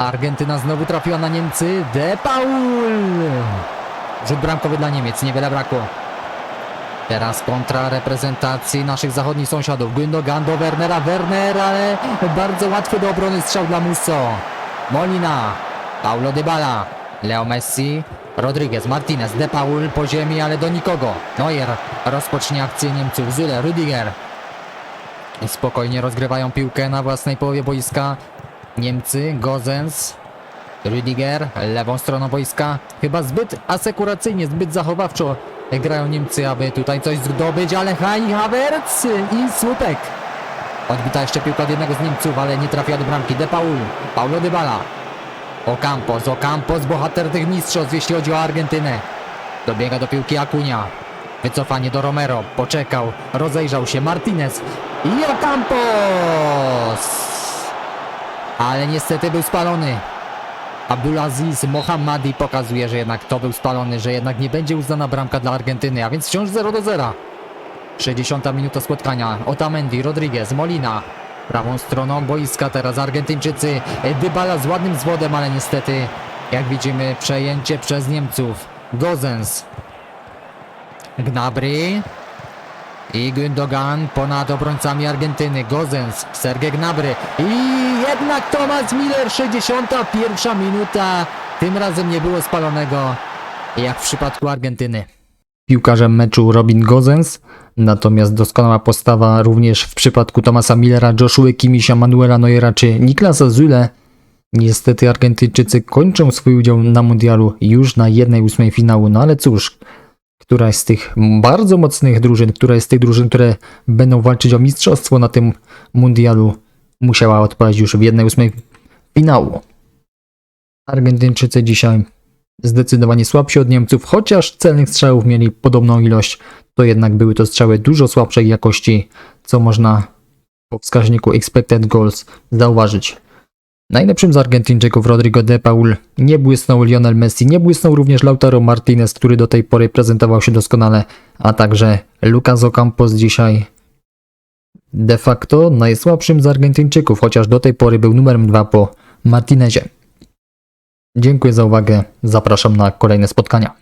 Argentyna znowu trafiła na Niemcy. De Paul! Rzut bramkowy dla Niemiec, niewiele brakło. Teraz kontra reprezentacji naszych zachodnich sąsiadów. Gündogan do Wernera, Werner, ale bardzo łatwy do obrony strzał dla Musso. Molina, Paulo Dybala, Leo Messi, Rodriguez, Martinez, De Paul po ziemi, ale do nikogo. Neuer rozpocznie akcję Niemców, Zule, Rüdiger. Spokojnie rozgrywają piłkę na własnej połowie boiska. Niemcy, Gozens, Rüdiger, lewą stroną boiska. Chyba zbyt asekuracyjnie, zbyt zachowawczo grają Niemcy, aby tutaj coś zdobyć, ale Kai Havertz i słupek. Odbita jeszcze piłka od jednego z Niemców, ale nie trafiła do bramki. De Paul, Paulo Dybala. Ocampos, Ocampos, bohater tych mistrzostw, jeśli chodzi o Argentynę. Dobiega do piłki Akunia. Wycofanie do Romero, poczekał, rozejrzał się Martinez i Ocampos! Ale niestety był spalony. Abdulaziz Mohammadi pokazuje, że jednak to był spalony, że jednak nie będzie uznana bramka dla Argentyny, a więc wciąż 0 do 0. 60 minuta spotkania. Otamendi, Rodriguez, Molina. Prawą stroną boiska teraz Argentyńczycy. Dybala z ładnym zwodem, ale niestety, jak widzimy, przejęcie przez Niemców. Gozens. Gnabry. I Gündogan ponad obrońcami Argentyny. Gozens, Sergej Gnabry. I jednak Thomas Miller, 61 minuta. Tym razem nie było spalonego, jak w przypadku Argentyny. Piłkarzem meczu Robin Gozens, natomiast doskonała postawa również w przypadku Thomasa Millera, Joshua Kimisia, Manuela Neuera czy Niklasa Zule. Niestety Argentyńczycy kończą swój udział na mundialu już na 1-8 finału, no ale cóż, któraś z tych bardzo mocnych drużyn, któraś z tych drużyn, które będą walczyć o mistrzostwo na tym mundialu, musiała odpaść już w 1-8 finału. Argentyńczycy dzisiaj zdecydowanie słabsi od Niemców, chociaż celnych strzałów mieli podobną ilość, to jednak były to strzały dużo słabszej jakości, co można po wskaźniku expected goals zauważyć. Najlepszym z Argentyńczyków Rodrigo de Paul nie błysnął Lionel Messi, nie błysnął również Lautaro Martinez, który do tej pory prezentował się doskonale, a także Lucas Ocampos dzisiaj de facto najsłabszym z Argentyńczyków, chociaż do tej pory był numerem 2 po Martinezie. Dziękuję za uwagę, zapraszam na kolejne spotkania.